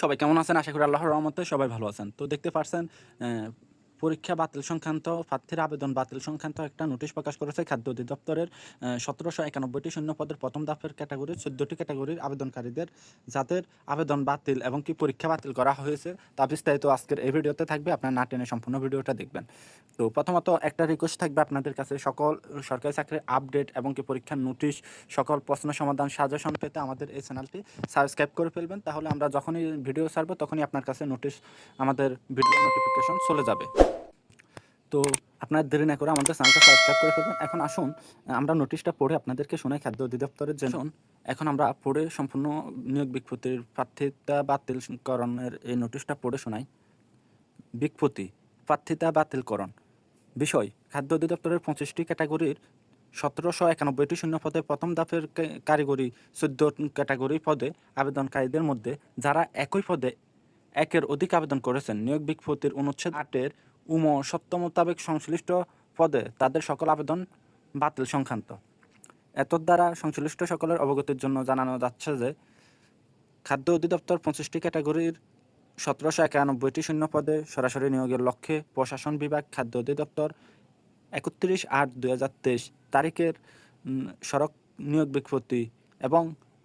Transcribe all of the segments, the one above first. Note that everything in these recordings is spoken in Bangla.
সবাই কেমন আছেন? আশা করি আল্লাহর রহমতে সবাই ভালো আছেন। তো দেখতে পারছেন পরীক্ষা বাতিল সংক্রান্ত, প্রার্থীর আবেদন বাতিল সংক্রান্ত একটা নোটিশ প্রকাশ করেছে খাদ্য অধিদপ্তরের সতেরোশো একানব্বইটি শূন্য পদের প্রথম দাফের ক্যাটাগরির চোদ্দোটি ক্যাটাগরির আবেদনকারীদের যাদের আবেদন বাতিল এবং কি পরীক্ষা বাতিল করা হয়েছে তা বিস্তারিত আজকের এই ভিডিওতে থাকবে, আপনার না টেনে সম্পূর্ণ ভিডিওটা দেখবেন। তো প্রথমত একটা রিকোয়েস্ট থাকবে আপনাদের কাছে, সকল সরকারি চাকরির আপডেট এবং কি পরীক্ষার নোটিশ, সকল প্রশ্ন সমাধান সাজেশন পেতে আমাদের এই চ্যানেলটি সাবস্ক্রাইব করে ফেলবেন, তাহলে আমরা যখনই ভিডিও ছাড়বো তখনই আপনার কাছে নোটিশ আমাদের ভিডিও নোটিফিকেশন চলে যাবে। তো আপনার দেরি না করে আমাদের চ্যানেলটা সাবস্ক্রাইব করে ফেলবেন। এখন আসুন আমরা নোটিশটা পড়ে আপনাদেরকে শোনাই খাদ্য অধিদপ্তরের জন্য। এখন আমরা পড়ে সম্পূর্ণ নিয়োগ বিজ্ঞপ্তির প্রার্থিতা বাতিলকরণের এই নোটিশটা পড়ে শোনাই। বিজ্ঞপ্তি প্রার্থিতা বাতিলকরণ। বিষয় খাদ্য অধিদপ্তরের পঁচিশটি ক্যাটাগরির সতেরোশো একানব্বইটি শূন্য পদে প্রথম ধাপের কে- কারিগরি চোদ্দ ক্যাটাগরি পদে আবেদনকারীদের মধ্যে যারা একই পদে একের অধিক আবেদন করেছেন নিয়োগ বিজ্ঞপ্তির অনুচ্ছেদ আটের উম সত্য মোতাবেক সংশ্লিষ্ট পদে তাদের সকল আবেদন বাতিল সংক্রান্ত। এতদ্ দ্বারা সংশ্লিষ্ট সকলের অবগতির জন্য জানানো যাচ্ছে যে, খাদ্য অধিদপ্তর পঁচিশটি ক্যাটাগরির সতেরোশো একানব্বইটি শূন্য পদে সরাসরি নিয়োগের লক্ষ্যে প্রশাসন বিভাগ খাদ্য অধিদপ্তর একত্রিশ আট দুই হাজার তেইশ তারিখের সড়ক নিয়োগ বিজ্ঞপ্তি এবং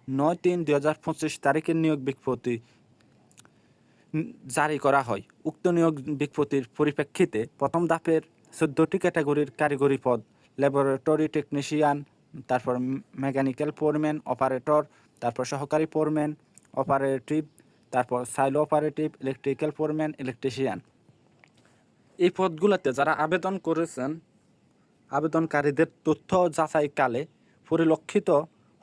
নয় তিন দুই হাজার পঁচিশ তারিখের নিয়োগ বিজ্ঞপ্তি জারি করা হয়। উক্ত নিয়োগ বিজ্ঞপ্তির পরিপ্রেক্ষিতে প্রথম ধাপের চোদ্দোটি ক্যাটাগরির কারিগরি পদ, ল্যাবরেটরি টেকনিশিয়ান, তারপর মেকানিক্যাল ফোরম্যান, অপারেটর, তারপর সহকারী ফোরম্যান, অপারেটিভ, তারপর silo operative, electrical foreman, electrician. এই পদগুলোতে যারা আবেদন করেছেন, আবেদনকারীদের তথ্য যাচাইকালে পরিলক্ষিত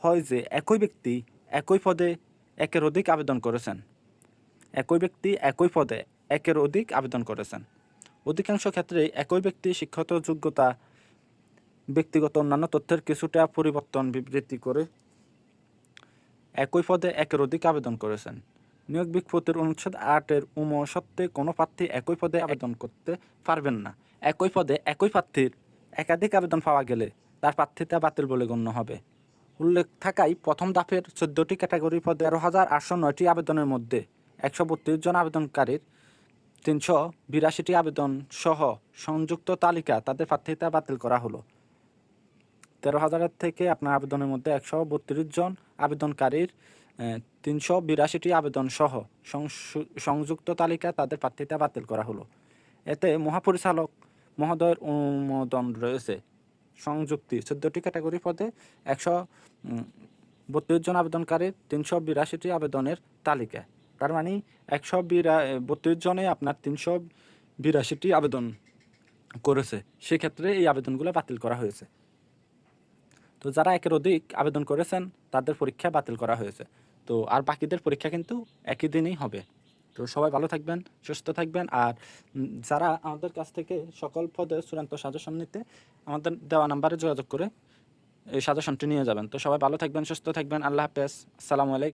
হয় যে একই ব্যক্তি একই পদে একের অধিক আবেদন করেছেন। একই ব্যক্তি একই পদে একের অধিক আবেদন করেছেন। অধিকাংশ ক্ষেত্রে একই ব্যক্তি শিক্ষত যোগ্যতা, ব্যক্তিগত অন্যান্য তথ্যের কিছুটা পরিবর্তন বিবৃতি করে একই পদে একের অধিক আবেদন করেছেন। নিয়োগ বিজ্ঞপ্তির অনুচ্ছেদ আটের উম সত্ত্বে কোনো প্রার্থী একই পদে আবেদন করতে পারবেন না। একই পদে একই প্রার্থীর একাধিক আবেদন পাওয়া গেলে তার প্রার্থিতা বাতিল বলে গণ্য হবে। উল্লেখ থাকায় প্রথম দাফের চোদ্দোটি ক্যাটাগরি পদে তেরো হাজার আটশো নয়টি আবেদনের মধ্যে একশো বত্রিশ জন আবেদনকারীর তিনশো বিরাশিটি আবেদন সহ সংযুক্ত তালিকা তাদের প্রার্থিতা বাতিল করা হলো। তেরো হাজারের থেকে আপনার আবেদনের মধ্যে একশো বত্রিশ জন আবেদনকারীর তিনশো বিরাশিটি আবেদন সহ সংযুক্ত তালিকা তাদের প্রার্থিতা বাতিল করা হলো। এতে মহাপরিচালক মহোদয়ের অনুমোদন রয়েছে। সংযুক্তি চোদ্দোটি ক্যাটাগরি পদে একশো বত্রিশ জন আবেদনকারীর তিনশো বিরাশিটি আবেদনের তালিকা। তার মানে একশো বিরা বত্রিশ জনে আপনার তিনশো বিরাশিটি আবেদন করেছে। সেক্ষেত্রে এই আবেদনগুলো বাতিল করা হয়েছে। তো যারা একের অধিক আবেদন করেছেন, তাদের পরীক্ষা বাতিল করা হয়েছে। তো আর বাকিদের পরীক্ষা কিন্তু একই দিনই হবে। তো সবাই ভালো থাকবেন, সুস্থ থাকবেন। আর যারা আমাদের কাছ থেকে সকল পদে চূড়ান্ত সাজেশন নিতে আমাদের দেওয়া নাম্বারে যোগাযোগ করে এই সাজেশনটি নিয়ে যাবেন। তো সবাই ভালো থাকবেন, সুস্থ থাকবেন। আল্লাহ হাফেজ। আসসালামু আলাইকুম।